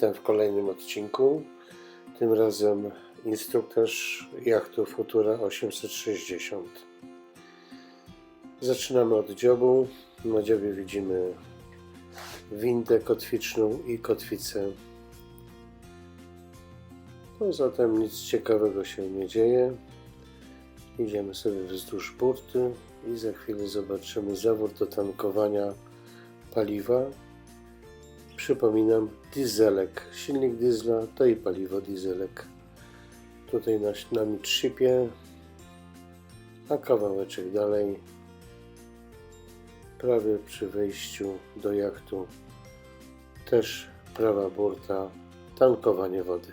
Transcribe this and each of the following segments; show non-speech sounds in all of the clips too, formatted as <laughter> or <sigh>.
Witam w kolejnym odcinku. Tym razem instruktaż jachtu Futura 860. Zaczynamy od dziobu. Na dziobie widzimy windę kotwiczną i kotwicę. Poza tym nic ciekawego się nie dzieje. Idziemy sobie wzdłuż burty i za chwilę zobaczymy zawór do tankowania paliwa. Przypominam, dieselek, silnik diesla to i paliwo dieselek. Tutaj na, na midshipie, a kawałeczek dalej, prawie przy wejściu do jachtu, też prawa burta, tankowanie wody.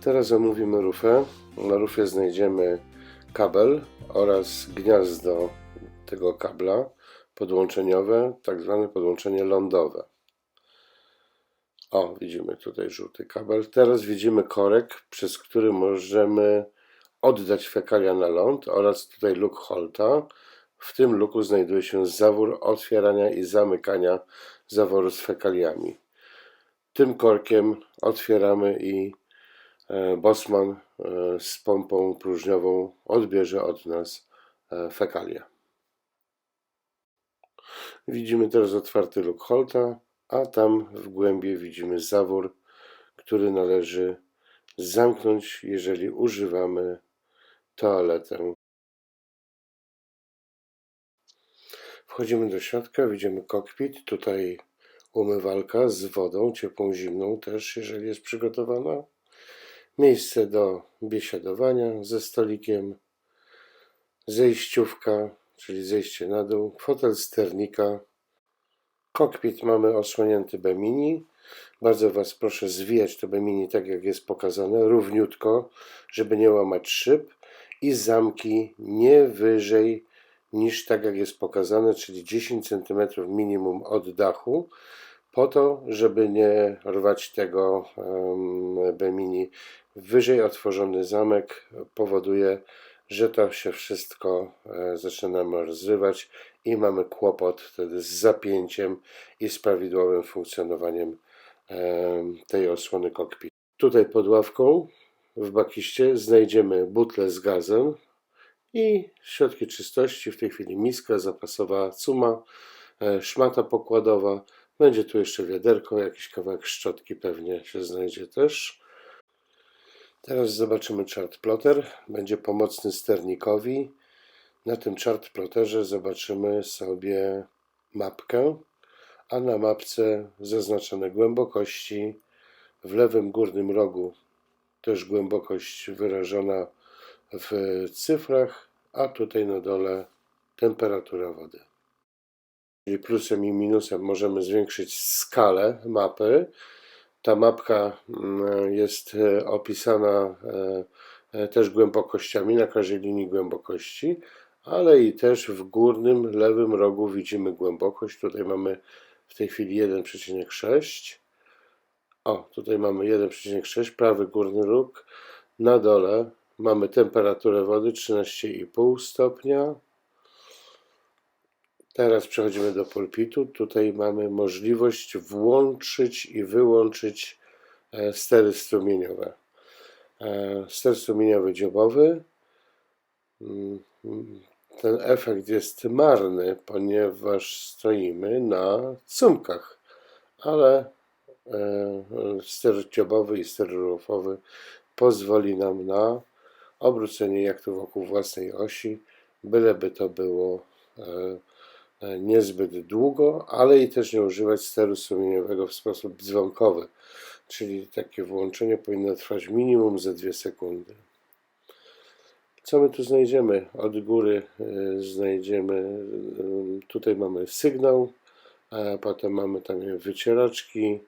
Teraz zamówimy rufę. Na rufie znajdziemy kabel oraz gniazdo tego kabla podłączeniowe, tak zwane podłączenie lądowe. O, widzimy tutaj żółty kabel. Teraz widzimy korek, przez który możemy oddać fekalia na ląd oraz tutaj luk Holta. W tym luku znajduje się zawór otwierania i zamykania zaworu z fekaliami. Tym korkiem otwieramy i e, Bosman e, z pompą próżniową odbierze od nas e, fekalia. Widzimy teraz otwarty luk Holta, a tam w głębi widzimy zawór, który należy zamknąć, jeżeli używamy toaletę. Wchodzimy do środka, widzimy kokpit, tutaj umywalka z wodą, ciepłą, zimną też, jeżeli jest przygotowana. Miejsce do biesiadowania ze stolikiem, zejściówka, czyli zejście na dół, fotel sternika, kokpit mamy osłonięty Bemini. Bardzo Was proszę zwijać to Bemini tak jak jest pokazane, równiutko, żeby nie łamać szyb i zamki nie wyżej niż tak jak jest pokazane, czyli 10 cm minimum od dachu, po to, żeby nie rwać tego Bemini. Wyżej otworzony zamek powoduje, że to się wszystko e, zaczynamy rozrywać i mamy kłopot wtedy z zapięciem i z prawidłowym funkcjonowaniem e, tej osłony kokpit. Tutaj pod ławką w bakiście znajdziemy butlę z gazem i środki czystości, w tej chwili miska zapasowa cuma, e, szmata pokładowa, będzie tu jeszcze wiaderko, jakiś kawałek szczotki pewnie się znajdzie też. Teraz zobaczymy chart plotter. Będzie pomocny sternikowi. Na tym chart plotterze zobaczymy sobie mapkę, a na mapce zaznaczone głębokości. W lewym górnym rogu też głębokość wyrażona w cyfrach, a tutaj na dole temperatura wody. Czyli plusem i minusem możemy zwiększyć skalę mapy, ta mapka mm, jest e, opisana e, e, też głębokościami na każdej linii głębokości, ale i też w górnym lewym rogu widzimy głębokość. Tutaj mamy w tej chwili 1,6. O, tutaj mamy 1,6, prawy górny róg. Na dole mamy temperaturę wody 13,5 stopnia. Teraz przechodzimy do pulpitu. Tutaj mamy możliwość włączyć i wyłączyć e, stery strumieniowe. E, ster strumieniowy dziobowy. Mm, ten efekt jest marny, ponieważ stoimy na cumkach, ale e, ster dziobowy i ster rufowy pozwoli nam na obrócenie jachtu wokół własnej osi, byleby to było niezbyt długo, ale i też nie używać steru sumieniowego w sposób dzwonkowy, czyli takie włączenie powinno trwać minimum za 2 sekundy. Co my tu znajdziemy? Od góry e, znajdziemy, e, tutaj mamy sygnał, potem mamy tam wycieraczki,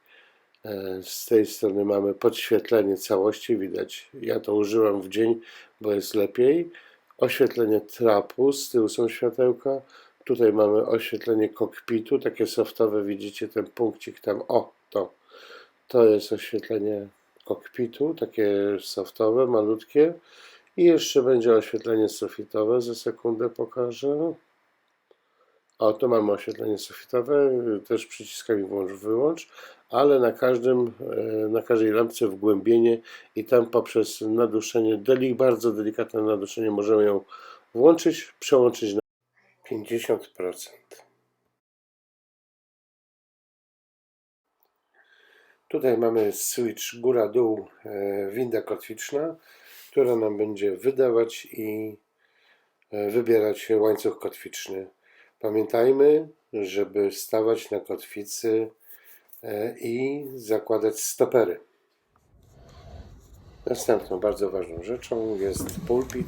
z tej strony mamy podświetlenie całości, widać, ja to użyłam w dzień, bo jest lepiej. Oświetlenie trapu, z tyłu są światełka, Tutaj mamy oświetlenie kokpitu, takie softowe, widzicie ten punkcik tam, o, to, to jest oświetlenie kokpitu, takie softowe, malutkie. I jeszcze będzie oświetlenie sufitowe, za sekundę pokażę. O, tu mamy oświetlenie sufitowe, też przyciskami włącz, wyłącz, ale na każdym, e, na każdej lampce wgłębienie i tam poprzez naduszenie, bardzo delikatne naduszenie możemy ją włączyć, przełączyć na 50%. Tutaj mamy switch góra-dół, e, winda kotwiczna, która nam będzie wydawać i e, wybierać łańcuch kotwiczny. Pamiętajmy, żeby stawać na kotwicy e, i zakładać stopery. Następną bardzo ważną rzeczą jest pulpit,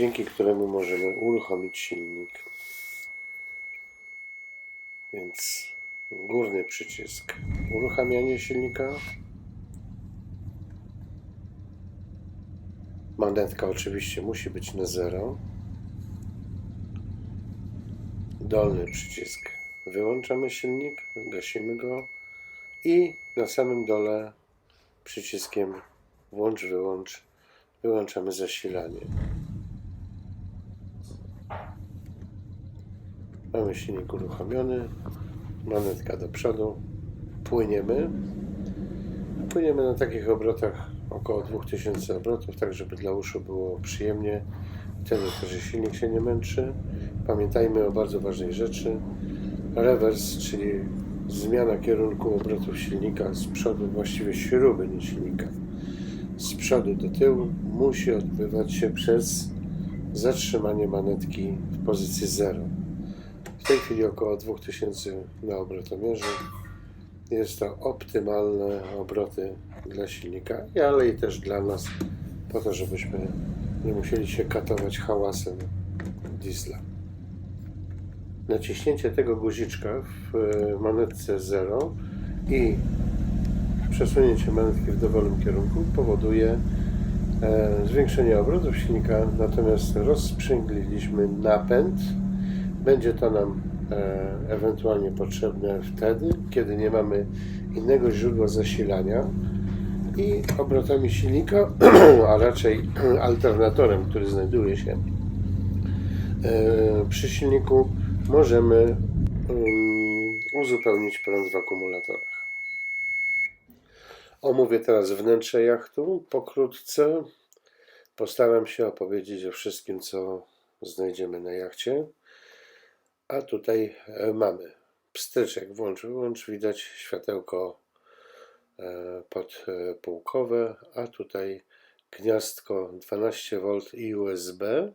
dzięki któremu możemy uruchomić silnik. Więc górny przycisk uruchamianie silnika. Manetka oczywiście musi być na zero. Dolny przycisk wyłączamy silnik, gasimy go i na samym dole przyciskiem włącz, wyłącz wyłączamy zasilanie. Mamy silnik uruchomiony, manetka do przodu, płyniemy. Płyniemy na takich obrotach około 2000 obrotów, tak żeby dla uszu było przyjemnie. Wtedy też silnik się nie męczy. Pamiętajmy o bardzo ważnej rzeczy. Rewers, czyli zmiana kierunku obrotów silnika z przodu, właściwie śruby, nie silnika, z przodu do tyłu musi odbywać się przez zatrzymanie manetki w pozycji 0. Tej chwili około 2000 na obrotomierze. Jest to optymalne obroty dla silnika, ale i też dla nas, po to, żebyśmy nie musieli się katować hałasem diesla. Naciśnięcie tego guziczka w e, manetce 0 i przesunięcie manetki w dowolnym kierunku powoduje e, zwiększenie obrotów silnika, natomiast rozsprzęgliliśmy napęd. Będzie to nam e, ewentualnie potrzebne wtedy, kiedy nie mamy innego źródła zasilania i obrotami silnika, <clears throat> a raczej <clears throat> alternatorem, który znajduje się e, przy silniku, możemy um, uzupełnić prąd w akumulatorach. Omówię teraz wnętrze jachtu pokrótce. Postaram się opowiedzieć o wszystkim, co znajdziemy na jachcie. A tutaj e, mamy pstryczek włącz, wyłącz, widać światełko e, podpółkowe, a tutaj gniazdko 12V i USB.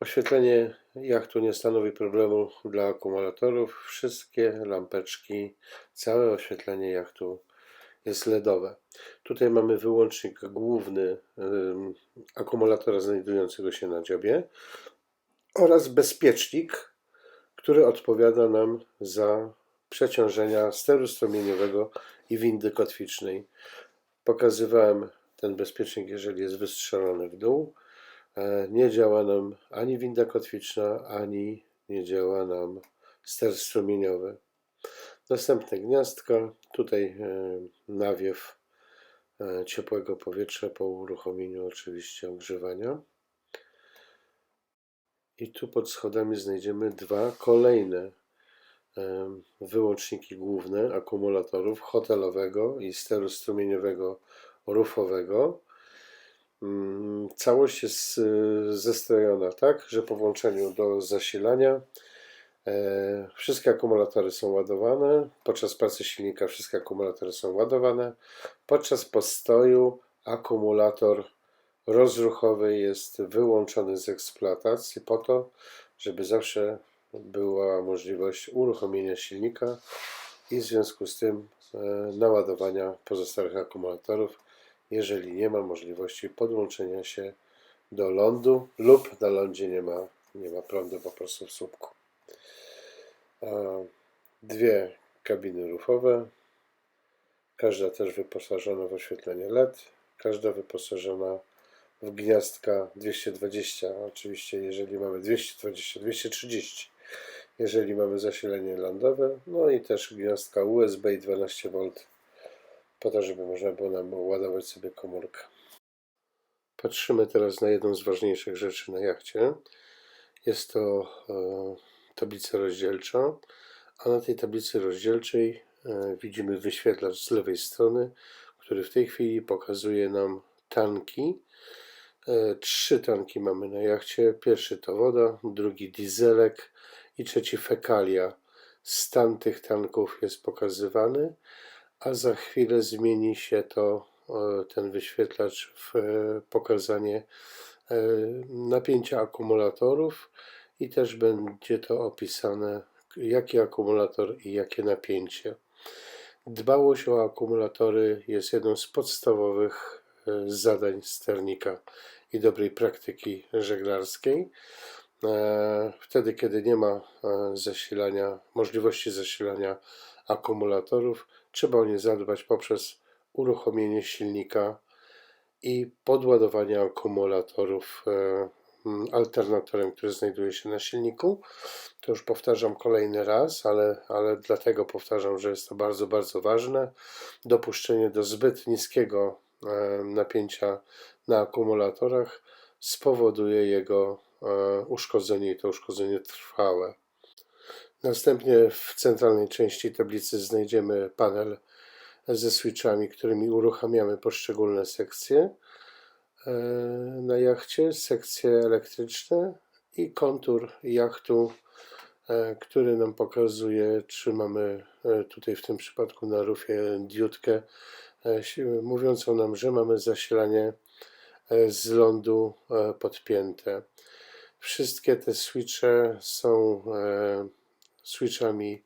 Oświetlenie jachtu nie stanowi problemu dla akumulatorów. Wszystkie lampeczki, całe oświetlenie jachtu jest LEDowe. Tutaj mamy wyłącznik główny akumulatora znajdującego się na dziobie oraz bezpiecznik, który odpowiada nam za przeciążenia steru strumieniowego i windy kotwicznej. Pokazywałem ten bezpiecznik, jeżeli jest wystrzelony w dół. E, Nie działa nam ani winda kotwiczna, ani nie działa nam ster strumieniowy. Następne gniazdka, tutaj e, nawiew e, ciepłego powietrza po uruchomieniu oczywiście ogrzewania. I tu pod schodami znajdziemy dwa kolejne em, wyłączniki główne akumulatorów hotelowego i steru strumieniowego rufowego. Mm, Całość jest zestrojona tak, że po włączeniu do zasilania e, wszystkie akumulatory są ładowane. Podczas pracy silnika wszystkie akumulatory są ładowane. Podczas postoju akumulator rozruchowy jest wyłączony z eksploatacji po to, żeby zawsze była możliwość uruchomienia silnika i w związku z tym e, naładowania pozostałych akumulatorów, jeżeli nie ma możliwości podłączenia się do lądu lub na lądzie nie ma, nie ma prądu po prostu w słupku. E, Dwie kabiny rufowe, każda też wyposażona w oświetlenie LED, każda wyposażona w gniazdka 220, oczywiście jeżeli mamy 220, 230, jeżeli mamy zasilanie lądowe, no i też gniazdka USB i 12V po to, żeby można było nam ładować sobie komórkę. Patrzymy teraz na jedną z ważniejszych rzeczy na jachcie. Jest to tablica rozdzielcza, a na tej tablicy rozdzielczej e, widzimy wyświetlacz z lewej strony, który w tej chwili pokazuje nam tanki. E, Trzy tanki mamy na jachcie. Pierwszy to woda, drugi dieselek i trzeci fekalia. Stan tych tanków jest pokazywany, a za chwilę zmieni się to, e, ten wyświetlacz w pokazanie napięcia akumulatorów i też będzie to opisane, jaki akumulator i jakie napięcie. Dbałość o akumulatory jest jedną z podstawowych e, zadań sternika i dobrej praktyki żeglarskiej. E, Wtedy, kiedy nie ma e, zasilania, możliwości zasilania akumulatorów, trzeba o nie zadbać poprzez uruchomienie silnika i podładowanie akumulatorów alternatorem, który znajduje się na silniku. To już powtarzam kolejny raz, ale, ale dlatego powtarzam, że jest to bardzo, bardzo ważne. Dopuszczenie do zbyt niskiego e, napięcia na akumulatorach spowoduje jego e, uszkodzenie i to uszkodzenie trwałe. Następnie w centralnej części tablicy znajdziemy panel ze switchami, którymi uruchamiamy poszczególne sekcje na jachcie, sekcje elektryczne i kontur jachtu, e, który nam pokazuje, czy mamy e, tutaj w tym przypadku na rufie e, si- mówiącą nam, że mamy zasilanie e, z lądu e, podpięte. Wszystkie te switche są e, switchami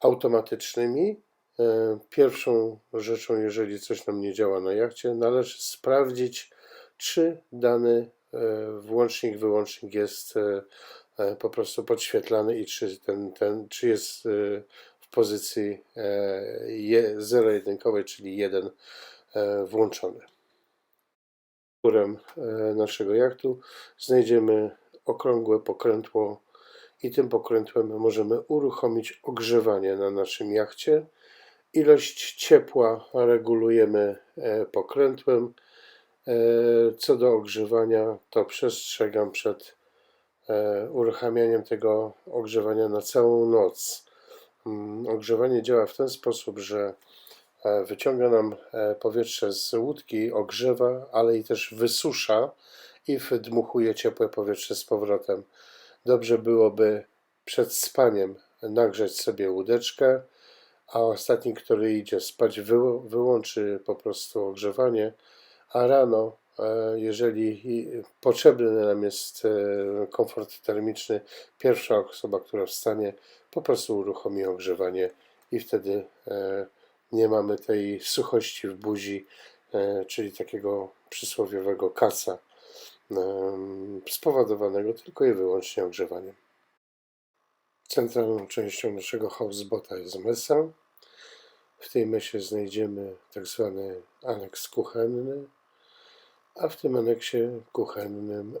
automatycznymi. E, Pierwszą rzeczą, jeżeli coś nam nie działa na jachcie, należy sprawdzić, czy dany e, włącznik, wyłącznik jest e, e, po prostu podświetlany i czy, ten, ten, czy jest w pozycji e, je- zero-jedynkowej, czyli 1 e, włączony. Górem naszego jachtu znajdziemy okrągłe pokrętło i tym pokrętłem możemy uruchomić ogrzewanie na naszym jachcie. Ilość ciepła regulujemy pokrętłem. E, Co do ogrzewania, to przestrzegam przed e, uruchamianiem tego ogrzewania na całą noc. Mm, Ogrzewanie działa w ten sposób, że e, wyciąga nam powietrze z łódki, ogrzewa, ale i też wysusza i wdmuchuje ciepłe powietrze z powrotem. Dobrze byłoby przed spaniem nagrzać sobie łódeczkę, a ostatni, który idzie spać, wyłączy po prostu ogrzewanie, a rano, e, jeżeli potrzebny nam jest e, komfort termiczny, pierwsza osoba, która wstanie, po prostu uruchomi ogrzewanie i wtedy e, nie mamy tej suchości w buzi, czyli takiego przysłowiowego kaca spowodowanego tylko i wyłącznie ogrzewaniem. Centralną częścią naszego housebota jest mesa. W tej mesie znajdziemy tak zwany aneks kuchenny, a w tym aneksie kuchennym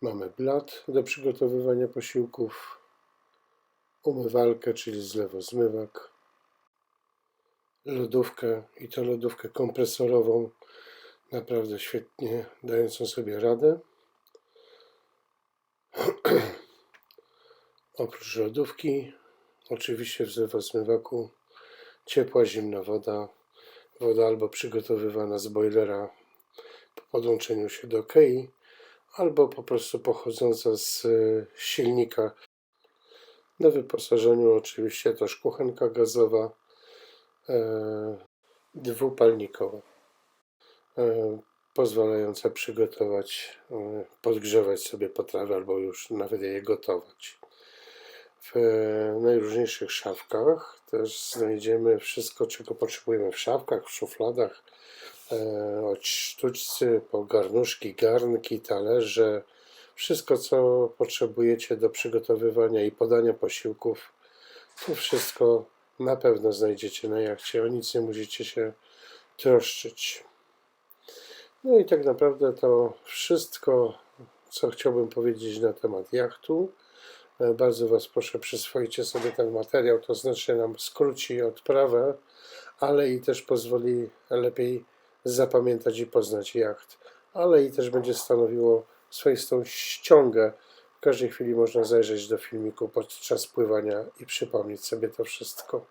mamy blat do przygotowywania posiłków, umywalkę, czyli zlewozmywak, lodówkę i to lodówkę kompresorową, naprawdę świetnie dającą sobie radę. <clears throat> Oprócz lodówki, oczywiście w zlewozmywaku ciepła, zimna woda, woda albo przygotowywana z boilera po podłączeniu się do kei, albo po prostu pochodząca z e, silnika. Na wyposażeniu oczywiście też kuchenka gazowa e, dwupalnikowa, e, pozwalająca przygotować, e, podgrzewać sobie potrawy albo już nawet je gotować. W e, najróżniejszych szafkach też znajdziemy wszystko, czego potrzebujemy w szafkach, w szufladach, od sztućcy po garnuszki, garnki, talerze, wszystko, co potrzebujecie do przygotowywania i podania posiłków, to wszystko na pewno znajdziecie na jachcie. O nic nie musicie się troszczyć. No i tak naprawdę to wszystko, co chciałbym powiedzieć na temat jachtu. E, Bardzo Was proszę, przyswoicie sobie ten materiał, to znacznie nam skróci odprawę, ale i też pozwoli lepiej zapamiętać i poznać jacht, ale i też będzie stanowiło swoistą ściągę każdej chwili można zajrzeć do filmiku podczas pływania i przypomnieć sobie to wszystko.